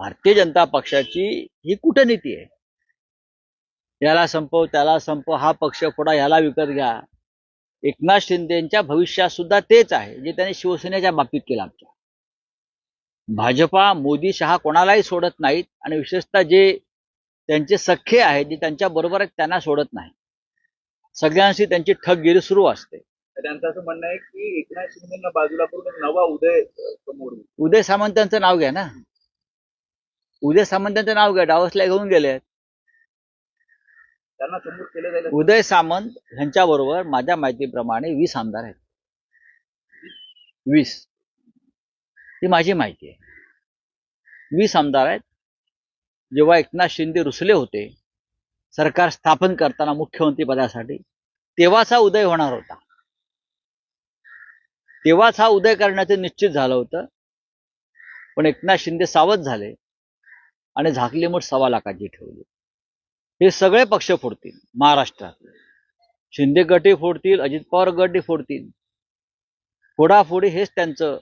भारतीय जनता पक्षाची ही कूटनीती आहे. याला संपव त्याला संपव हा पक्ष फोडा ह्याला विकत घ्या. एकनाथ शिंदेच्या भविष्यात सुद्धा तेच आहे जे त्यांनी शिवसेनेच्या बाबतीत केलं आमच्या. भाजपा मोदी शहा कोणालाही सोडत नाहीत आणि विशेषतः जे त्यांचे सख्खे आहेत जे त्यांच्या बरोबर त्यांना सोडत नाही सगळ्यांशी त्यांची ठगगिरी सुरू असते. त्यांचं असं म्हणणं आहे की एकनाथ शिंदेना बाजूला करून नवा उदय. उदय सामंतांचं नाव घ्या ना. उदय सामंतांचं नाव घ्या डावसला घेऊन गेले. त्यांना समोर केलं जाईल. उदय सामंत ह्यांच्या बरोबर माझ्या माहितीप्रमाणे वीस आमदार आहेत. वीस. ही माझी माहिती आहे. वीस आमदार आहेत. जेव्हा एकनाथ शिंदे रुसले होते सरकार स्थापन करताना मुख्यमंत्री पदासाठी तेव्हाच हा उदय होणार होता. तेव्हाच हा उदय करण्याचं निश्चित झालं होतं. पण एकनाथ शिंदे सावध झाले. आणि झाकली मठ सव्वा लाखाची ठेवली. हे सगळे पक्ष फोडतील महाराष्ट्रात. शिंदे गटही फोडतील अजित पवार गटही फोडतील. फोडाफोडी हेच त्यांचं